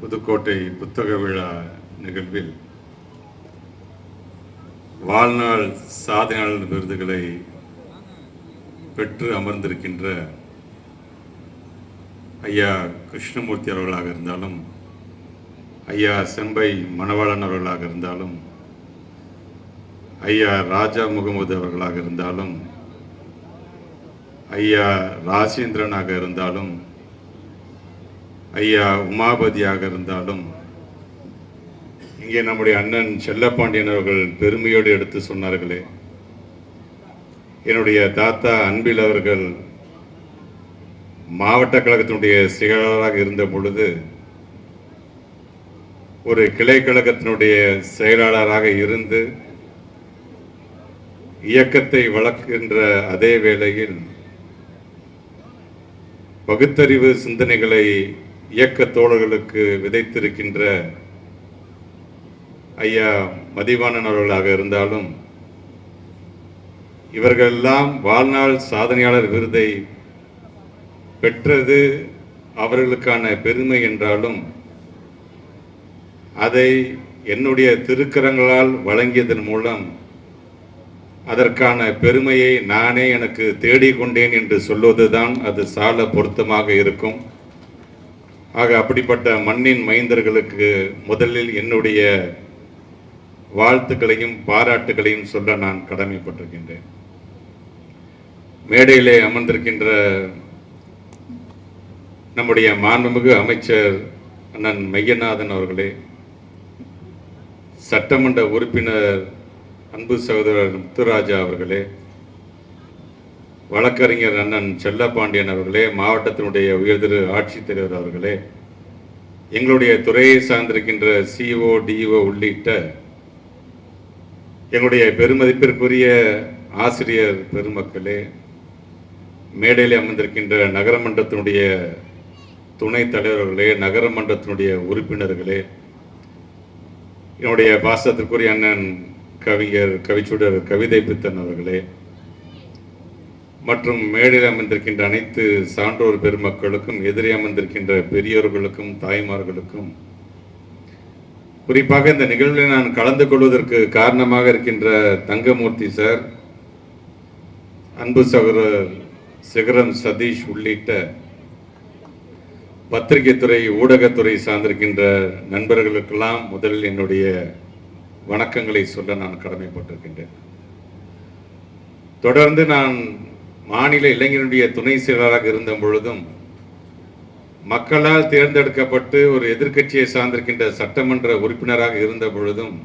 புதுக்கோட்டை புத்தக விழா நிகழ்வில் வாழ்நாள் சாதனையாளர் விருதுகளை பெற்று அமர்ந்திருக்கின்ற ஐயா கிருஷ்ணமூர்த்தி அவர்களாக இருந்தாலும் ஐயா செம்பை மணவாளன் அவர்களாக இருந்தாலும் ஐயா ராஜா முகமது அவர்களாக இருந்தாலும் ஐயா ராசேந்திரனாக இருந்தாலும் ஐயா உமாபதியாக இருந்தாலும் இங்கே நம்முடைய அண்ணன் செல்லப்பாண்டியன் அவர்கள் பெருமையோடு எடுத்து சொன்னார்களே. என்னுடைய தாத்தா அன்பில் அவர்கள் மாவட்ட கழகத்தினுடைய செயலாளராக இருந்த பொழுது ஒரு கிளை கழகத்தினுடைய செயலாளராக இருந்து இயக்கத்தை வளர்க்கின்ற அதே வேளையில் பகுத்தறிவு சிந்தனைகளை இயக்க தோழர்களுக்கு விதைத்திருக்கின்ற ஐயா மதிவாணன் அவர்களாக இருந்தாலும் இவர்களெல்லாம் வாழ்நாள் சாதனையாளர் விருதை பெற்றது அவர்களுக்கான பெருமை என்றாலும் அதை என்னுடைய திருக்கரங்களால் வழங்கியதன் மூலம் அதற்கான பெருமையை நானே எனக்கு தேடிக்கொண்டேன் என்று சொல்வதுதான் அது சால பொருத்தமாக இருக்கும். ஆக அப்படிப்பட்ட மண்ணின் மைந்தர்களுக்கு முதலில் என்னுடைய வாழ்த்துக்களையும் பாராட்டுகளையும் சொல்ல நான் கடமைப்பட்டிருக்கின்றேன். மேடையிலே அமர்ந்திருக்கின்ற நம்முடைய மாண்புமிகு அமைச்சர் அண்ணன் மையநாதன் அவர்களே சட்டமன்ற உறுப்பினர் அன்பு சகோதரர் முத்துராஜா அவர்களே வழக்கறிஞர் அண்ணன் செல்லப்பாண்டியன் அவர்களே மாவட்டத்தினுடைய உயர்திரு ஆட்சித்தலைவர் அவர்களே எங்களுடைய துறையை சார்ந்திருக்கின்ற சிஓ டிஓ உள்ளிட்ட எங்களுடைய பெருமதிப்பிற்குரிய ஆசிரியர் பெருமக்களே மேடையில் அமர்ந்திருக்கின்ற நகரமன்றத்தினுடைய துணைத் தலைவர்களே நகரமன்றத்தினுடைய உறுப்பினர்களே என்னுடைய பாசத்திற்குரிய அண்ணன் கவிஞர் கவிச்சுடர் கவிதை பித்தன் அவர்களே மற்றும் மேடையில் அமர்ந்திருக்கின்ற அனைத்து சான்றோர் பெருமக்களுக்கும் எதிரே அமர்ந்திருக்கின்ற பெரியோர்களுக்கும் தாய்மார்களுக்கும். குறிப்பாக இந்த நிகழ்வில் நான் கலந்து கொள்வதற்கு காரணமாக இருக்கின்ற தங்கமூர்த்தி சார் அன்பு சகோதரர் சிகரம் சதீஷ் உள்ளிட்ட பத்திரிகைத்துறை ஊடகத்துறை சார்ந்திருக்கின்ற நண்பர்களுக்கெல்லாம் முதலில் என்னுடைய வணக்கங்களை சொல்ல நான் கடமைப்பட்டிருக்கின்றேன். தொடர்ந்து நான் மாநில இளைஞருடைய துணை செயலாளராக இருந்த பொழுதும் மக்களால் தேர்ந்தெடுக்கப்பட்டு ஒரு எதிர்க்கட்சியை சார்ந்திருக்கின்ற சட்டமன்ற உறுப்பினராக இருந்த பொழுதும்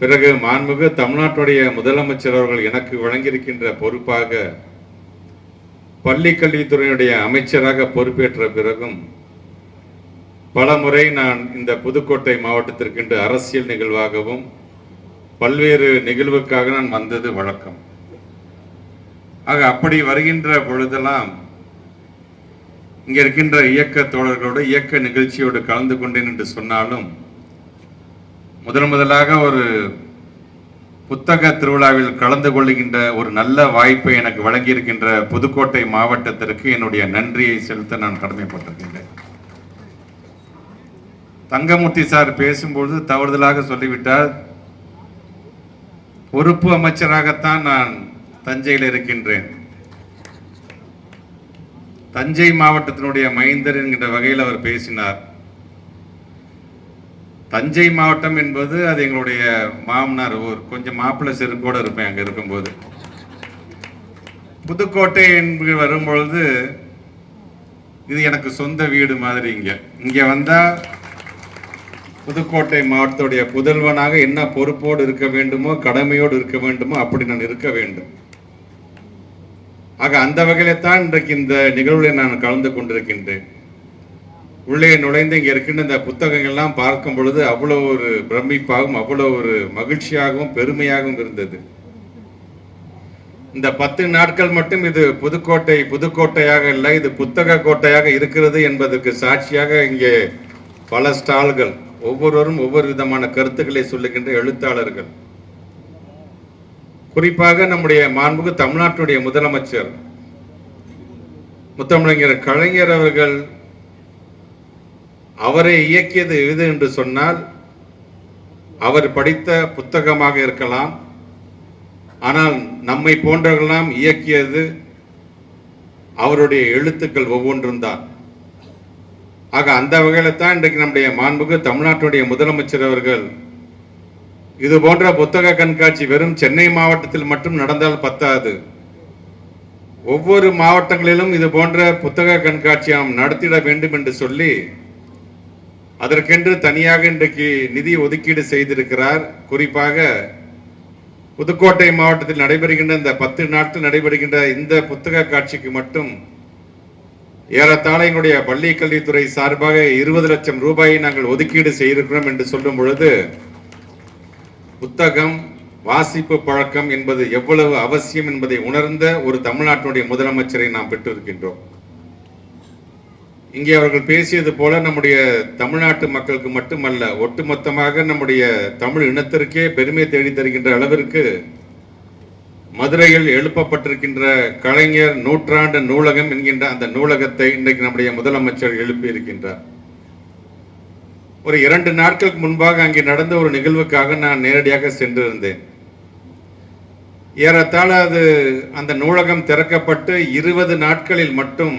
பிறகு மாண்புமிகு தமிழ்நாட்டுடைய முதலமைச்சர் அவர்கள் எனக்கு வழங்கியிருக்கின்ற பொறுப்பாக பள்ளி கல்வித்துறையினுடைய அமைச்சராக பொறுப்பேற்ற பிறகும் பல முறை நான் இந்த புதுக்கோட்டை மாவட்டத்திற்கென்று அரசியல் நிகழ்வாகவும் பல்வேறு நிகழ்வுக்காக நான் வந்தது வழக்கம். ஆக அப்படி வருகின்ற பொழுதெல்லாம் இங்கே இருக்கின்ற இயக்க தோழர்களோடு இயக்க நிகழ்ச்சியோடு கலந்து கொண்டேன் என்று சொன்னாலும் முதன் முதலாக ஒரு புத்தக திருவிழாவில் கலந்து கொள்ளுகின்ற ஒரு நல்ல வாய்ப்பை எனக்கு வழங்கியிருக்கின்ற புதுக்கோட்டை மாவட்டத்திற்கு என்னுடைய நன்றியை செலுத்த நான் கடமைப்பட்டிருக்கின்றேன். தங்கமூர்த்தி சார் பேசும்பொழுது தவறுதலாக சொல்லிவிட்டார் பொறுப்பு அமைச்சராகத்தான் நான் தஞ்சையில் இருக்கின்றேன். தஞ்சை மாவட்டத்தினுடைய மைந்தர் என்கின்ற வகையில் அவர் பேசினார். தஞ்சை மாவட்டம் என்பது அது எங்களுடைய மாமனார் ஊர். கொஞ்சம் மாப்பிள்ளை செருக்கோடு இருப்பேன் அங்கே இருக்கும்போது. புதுக்கோட்டை என்று வரும்பொழுது இது எனக்கு சொந்த வீடு மாதிரி இங்கே. இங்கே வந்தால் புதுக்கோட்டை மாவட்டத்துடைய புதல்வனாக என்ன பொறுப்போடு இருக்க வேண்டுமோ கடமையோடு இருக்க வேண்டுமோ அப்படி நான் இருக்க வேண்டும். ஆக அந்த வகையில்தான் இன்றைக்கு இந்த நிகழ்வில் நான் கலந்து கொண்டிருக்கின்றேன். உள்ளே நுழைந்து இங்கே இருக்கின்ற இந்த புத்தகங்கள்லாம் பார்க்கும் பொழுது அவ்வளோ ஒரு பிரமிப்பாகவும் அவ்வளோ ஒரு மகிழ்ச்சியாகவும் பெருமையாகவும் இருந்தது. இந்த பத்து நாட்கள் மட்டும் இது புதுக்கோட்டை புதுக்கோட்டையாக இல்லை இது புத்தக கோட்டையாக இருக்கிறது என்பதற்கு சாட்சியாக இங்கே பல ஸ்டால்கள் ஒவ்வொருவரும் ஒவ்வொரு விதமான கருத்துக்களை சொல்லுகின்ற எழுத்தாளர்கள். குறிப்பாக நம்முடைய மாண்புக்கு தமிழ்நாட்டுடைய முதலமைச்சர் முத்தமிழர் கலைஞர் அவர்கள் அவரை இயக்கியது எது என்று சொன்னால் அவர் படித்த புத்தகமாக இருக்கலாம் ஆனால் நம்மை போன்றவர்களெல்லாம் இயக்கியது அவருடைய எழுத்துக்கள் ஒவ்வொன்றும் தான். ஆக அந்த வகையில் தான் இன்றைக்கு நம்முடைய மாண்புக்கு தமிழ்நாட்டுடைய முதலமைச்சர் அவர்கள் இது போன்ற புத்தக கண்காட்சி வெறும் சென்னை மாவட்டத்தில் மட்டும் நடந்தால் பத்தாது. ஒவ்வொரு மாவட்டங்களிலும் இது போன்ற புத்தக கண்காட்சி நாம் நடத்திட வேண்டும் என்று சொல்லி அதற்கென்று தனியாக இன்றைக்கு நிதி ஒதுக்கீடு செய்திருக்கிறார். குறிப்பாக புதுக்கோட்டை மாவட்டத்தில் நடைபெறுகின்ற இந்த பத்து நாட்கள் நடைபெறுகின்ற இந்த புத்தக காட்சிக்கு மட்டும் ஏறத்தாழ எங்களுடைய பள்ளி கல்வித்துறை சார்பாக இருபது லட்சம் ரூபாயை நாங்கள் ஒதுக்கீடு செய்திருக்கிறோம் என்று சொல்லும் பொழுது புத்தகம் வாசிப்பு பழக்கம் என்பது எவ்வளவு அவசியம் என்பதை உணர்ந்த ஒரு தமிழ்நாட்டினுடைய முதலமைச்சரை நாம் பெற்றிருக்கின்றோம். இங்கே அவர்கள் பேசியது போல நம்முடைய தமிழ்நாட்டு மக்களுக்கு மட்டுமல்ல ஒட்டுமொத்தமாக நம்முடைய தமிழ் இனத்திற்கே பெருமை தேடி தருகின்ற அளவிற்கு மதுரையில் எழுப்பப்பட்டிருக்கின்ற கலைஞர் நூற்றாண்டு நூலகம் என்கின்ற அந்த நூலகத்தை இன்றைக்கு நம்முடைய முதலமைச்சர் எழுப்பியிருக்கின்றார். ஒரு இரண்டு நாட்களுக்கு முன்பாக அங்கே நடந்த ஒரு நிகழ்வுக்காக நான் நேரடியாக சென்றிருந்தேன். ஏறத்தாழ அது அந்த நூலகம் திறக்கப்பட்டு இருபது நாட்களில் மட்டும்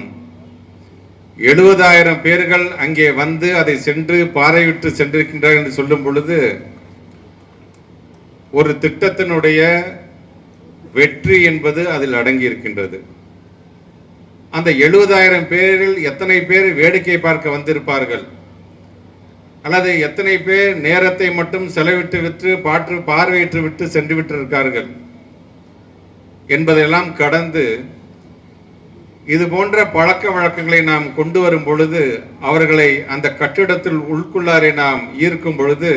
எழுபதாயிரம் பேர்கள் அங்கே வந்து அதை சென்று பாறையிட்டு சென்றிருக்கின்றார்கள் என்று சொல்லும் பொழுது ஒரு திட்டத்தினுடைய வெற்றி என்பது அதில் அடங்கி இருக்கின்றது அந்த எழுபதாயிரம் பேரில் எத்தனை பேர் வேடிக்கை பார்க்க வந்திருப்பார்கள்? அல்லது எத்தனை பேர் நேரத்தை மட்டும் செலவிட்டு விட்டு பாற்று பார்வையிட்டு விட்டு சென்று விட்டிருக்கார்கள் என்பதையெல்லாம் கடந்து இது போன்ற பழக்க வழக்கங்களை நாம் கொண்டு வரும் பொழுது அவர்களை அந்த கட்டிடத்தில் உள்குள்ளாரை நாம் ஈர்க்கும் பொழுது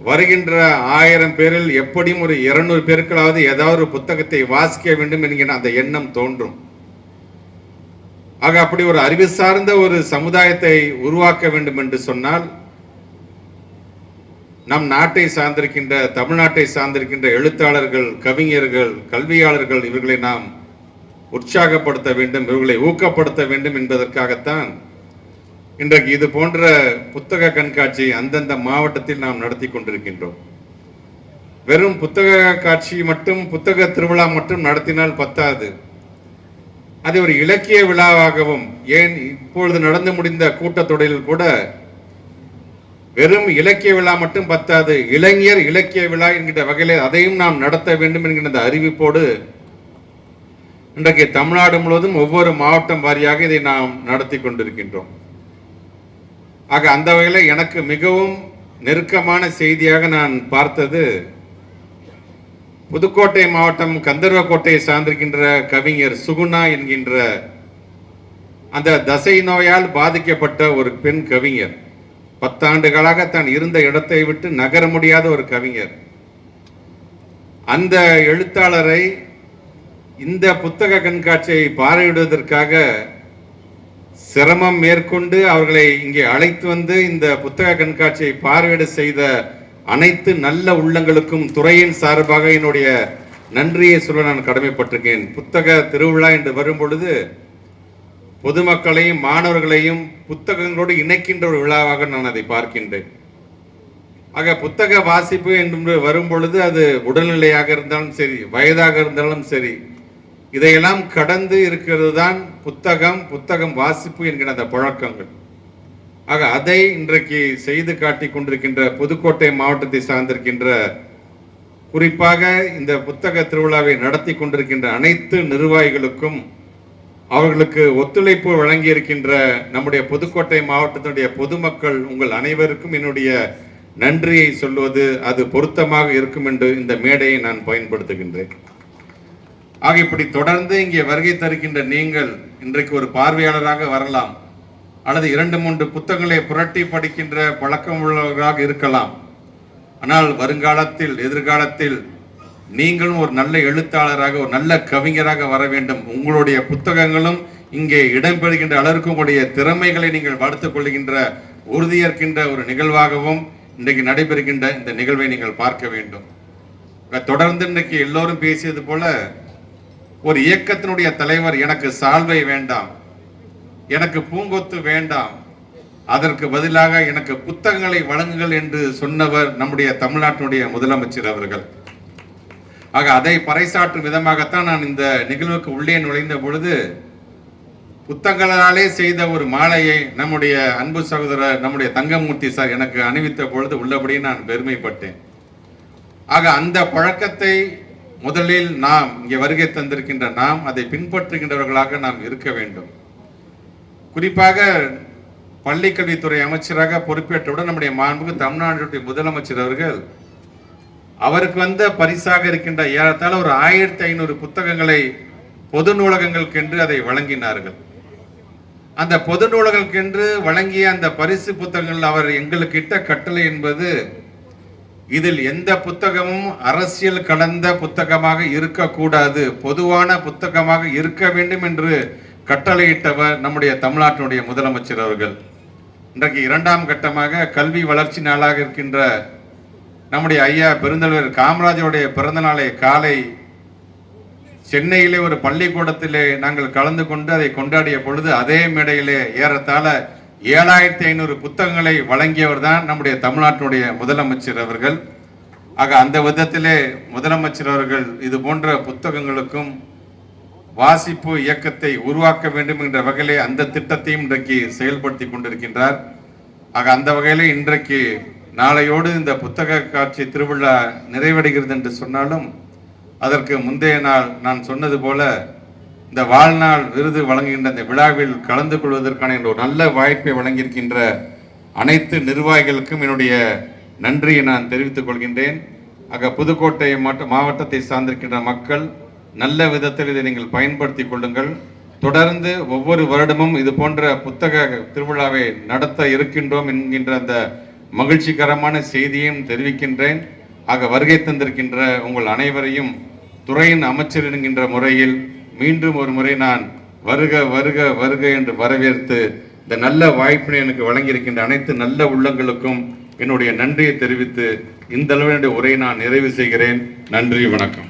வருகின்ற ஆயிரம் பேரில் எப்படியும் ஒரு இருநூறு பேருக்களாவது ஏதாவது ஒரு புத்தகத்தை வாசிக்க வேண்டும் என்கிற அந்த எண்ணம் தோன்றும். ஆக அப்படி ஒரு அறிவு சார்ந்த ஒரு சமுதாயத்தை உருவாக்க வேண்டும் என்று சொன்னால் நம் நாட்டை சார்ந்திருக்கின்ற தமிழ்நாட்டை சார்ந்திருக்கின்ற எழுத்தாளர்கள் கவிஞர்கள் கல்வியாளர்கள் இவர்களை நாம் உற்சாகப்படுத்த வேண்டும் இவர்களை ஊக்கப்படுத்த வேண்டும் என்பதற்காகத்தான் இன்றைக்கு இது போன்ற புத்தக கண்காட்சி அந்தந்த மாவட்டத்தில் நாம் நடத்தி கொண்டிருக்கின்றோம். வெறும் புத்தக காட்சி மட்டும் புத்தக திருவிழா மட்டும் நடத்தினால் பத்தாது. அதை ஒரு இலக்கிய விழாவாகவும் ஏன் இப்பொழுது நடந்து முடிந்த கூட்டத்தொடரில் கூட வெறும் இலக்கிய விழா மட்டும் பத்தாது இளைஞர் இலக்கிய விழா என்கிற வகையில் அதையும் நாம் நடத்த வேண்டும் என்கிற அந்த அறிவிப்போடு இன்றைக்கு தமிழ்நாடு முழுவதும் ஒவ்வொரு மாவட்டம் வாரியாக இதை நாம் நடத்தி கொண்டிருக்கின்றோம். ஆக அந்த வகையில் எனக்கு மிகவும் நெருக்கமான செய்தியாக நான் பார்த்தது புதுக்கோட்டை மாவட்டம் கந்தர்வக்கோட்டையை சார்ந்திருக்கின்ற கவிஞர் சுகுணா என்கின்ற அந்த தசை நோயால் பாதிக்கப்பட்ட ஒரு பெண் கவிஞர். பத்தாண்டுகளாக தான் இருந்த இடத்தை விட்டு நகர முடியாத ஒரு கவிஞர். அந்த எழுத்தாளரை இந்த புத்தக கண்காட்சியை பார்வையிடுவதற்காக சிரமம் மேற்கொண்டு அவர்களை இங்கே அழைத்து வந்து இந்த புத்தக கண்காட்சியை பார்வையிட செய்த அனைத்து நல்ல உள்ளங்களுக்கும் துறையின் சார்பாக என்னுடைய நன்றியை சொல்ல நான் கடமைப்பட்டிருக்கேன். புத்தக திருவிழா என்று வரும்பொழுது பொதுமக்களையும் மாணவர்களையும் புத்தகங்களோடு இணைக்கின்ற ஒரு விழாவாக நான் அதை பார்க்கின்றேன். ஆக புத்தக வாசிப்பு என்று வரும் பொழுது அது உடல்நிலையாக இருந்தாலும் சரி வயதாக இருந்தாலும் சரி இதையெல்லாம் கடந்து இருக்கிறது தான் புத்தகம் புத்தகம் வாசிப்பு என்கிற அந்த பழக்கங்கள். ஆக அதை இன்றைக்கு செய்து காட்டி கொண்டிருக்கின்ற புதுக்கோட்டை மாவட்டத்தை சார்ந்திருக்கின்ற குறிப்பாக இந்த புத்தக திருவிழாவை நடத்தி கொண்டிருக்கின்ற அனைத்து நிர்வாகிகளுக்கும் அவர்களுக்கு ஒத்துழைப்பு வழங்கி இருக்கின்ற நம்முடைய புதுக்கோட்டை மாவட்டத்தினுடைய பொதுமக்கள் உங்கள் அனைவருக்கும் என்னுடைய நன்றியை சொல்வது அது பொருத்தமாக இருக்கும் என்று இந்த மேடையை நான் பயன்படுத்துகின்றேன். ஆக இப்படி தொடர்ந்து இங்கே வருகை தருகின்ற நீங்கள் இன்றைக்கு ஒரு பார்வையாளராக வரலாம். அல்லது இரண்டு மூன்று புத்தகங்களை புரட்டி படிக்கின்ற பழக்கம் உள்ளவர்களாக இருக்கலாம். ஆனால் வருங்காலத்தில் எதிர்காலத்தில் நீங்களும் ஒரு நல்ல எழுத்தாளராக ஒரு நல்ல கவிஞராக வர வேண்டும். உங்களுடைய புத்தகங்களும் இங்கே இடம்பெறுகின்ற அளவிற்கு உங்களுடைய திறமைகளை நீங்கள் வளர்த்துக் கொள்கின்ற உறுதியேற்கின்ற ஒரு நிகழ்வாகவும் இன்றைக்கு நடைபெறுகின்ற இந்த நிகழ்வை நீங்கள் பார்க்க வேண்டும். தொடர்ந்து இன்றைக்கு எல்லோரும் பேசியது போல ஒரு இயக்கத்தினுடைய தலைவர் எனக்கு சால்வை வேண்டாம். எனக்கு பூங்கொத்து வேண்டாம். அதற்கு பதிலாக எனக்கு புத்தகங்களை வழங்குங்கள் என்று சொன்னவர் நம்முடைய தமிழ்நாட்டினுடைய முதலமைச்சர் அவர்கள். ஆக அதை பறைசாற்றும் விதமாகத்தான் நான் இந்த நிகழ்வுக்கு உள்ளே நுழைந்த பொழுது புத்தகங்களாலே செய்த ஒரு மாலையை நம்முடைய அன்பு சகோதரர் நம்முடைய தங்கமூர்த்தி சார் எனக்கு அணிவித்த பொழுது உள்ளபடியே நான் பெருமைப்பட்டேன். ஆக அந்த பழக்கத்தை முதலில் நாம் இங்கே வருகை தந்திருக்கின்ற நாம் அதை பின்பற்றுகின்றவர்களாக நாம் இருக்க வேண்டும். குறிப்பாக பள்ளிக்கல்வித்துறை அமைச்சராக பொறுப்பேற்றவுடன் நம்முடைய மாண்புக்கு தமிழ்நாட்டுடைய முதலமைச்சர் அவர்கள் அவருக்கு வந்த பரிசாக இருக்கின்ற ஏறத்தாழ ஒரு ஆயிரத்தி ஐநூறு புத்தகங்களை பொது நூலகங்களுக்கென்று அதை வழங்கினார்கள். அந்த பொது நூலகங்களுக்கென்று வழங்கிய அந்த பரிசு புத்தகங்கள் அவர் எங்களுக்கு இட்ட கட்டளை என்பது இதில் எந்த புத்தகமும் அரசியல் கலந்த புத்தகமாக இருக்கக்கூடாது பொதுவான புத்தகமாக இருக்க வேண்டும் என்று கட்டளையிட்டவர் நம்முடைய தமிழ்நாட்டினுடைய முதலமைச்சர் அவர்கள். இன்றைக்கு இரண்டாம் கட்டமாக கல்வி வளர்ச்சி நாளாக இருக்கின்ற நம்முடைய ஐயா பெருந்தலைவர் காமராஜருடைய பிறந்த நாளை காலை சென்னையிலே ஒரு பள்ளிக்கூடத்திலே நாங்கள் கலந்து கொண்டு அதை கொண்டாடிய பொழுது அதே மேடையிலே ஏறத்தாழ ஏழாயிரத்தி ஐநூறு புத்தகங்களை வழங்கியவர் தான் நம்முடைய தமிழ்நாட்டினுடைய முதலமைச்சர் அவர்கள். ஆக அந்த விதத்திலே முதலமைச்சர் அவர்கள் இது போன்ற புத்தகங்களுக்கும் வாசிப்பு இயக்கத்தை உருவாக்க வேண்டும் என்ற வகையிலே அந்த திட்டத்தையும் இன்றைக்கு செயல்படுத்தி கொண்டிருக்கின்றார். ஆக அந்த வகையிலே இன்றைக்கு நாளையோடு இந்த புத்தக காட்சி திருவிழா நிறைவடைகிறது என்று சொன்னாலும் அதற்கு முந்தைய நாள் நான் சொன்னது போல இந்த வாழ்நாள் விருது வழங்குகின்ற இந்த விழாவில் கலந்து கொள்வதற்கான ஒரு நல்ல வாய்ப்பை வழங்கியிருக்கின்ற அனைத்து நிர்வாகிகளுக்கும் என்னுடைய நன்றியை நான் தெரிவித்துக் கொள்கின்றேன். ஆக புதுக்கோட்டை மாவட்ட- மாவட்டத்தை சார்ந்திருக்கின்ற மக்கள் நல்ல விதத்தில் இதை நீங்கள் பயன்படுத்தி கொள்ளுங்கள். தொடர்ந்து ஒவ்வொரு வருடமும் இது போன்ற புத்தக திருவிழாவை நடத்த இருக்கின்றோம் என்கின்ற அந்த மகிழ்ச்சிகரமான செய்தியையும் தெரிவிக்கின்றேன். ஆக வருகை தந்திருக்கின்ற உங்கள் அனைவரையும் துறையின் அமைச்சர் என்கின்ற முறையில் மீண்டும் ஒரு முறை நான் வருக வருக வருக என்று வரவேற்று இந்த நல்ல வாய்ப்பினை எனக்கு வழங்கியிருக்கின்ற அனைத்து நல்ல உள்ளங்களுக்கும் என்னுடைய நன்றியை தெரிவித்து இந்த அளவு என்னுடைய உரையை நான் நிறைவு செய்கிறேன். நன்றி வணக்கம்.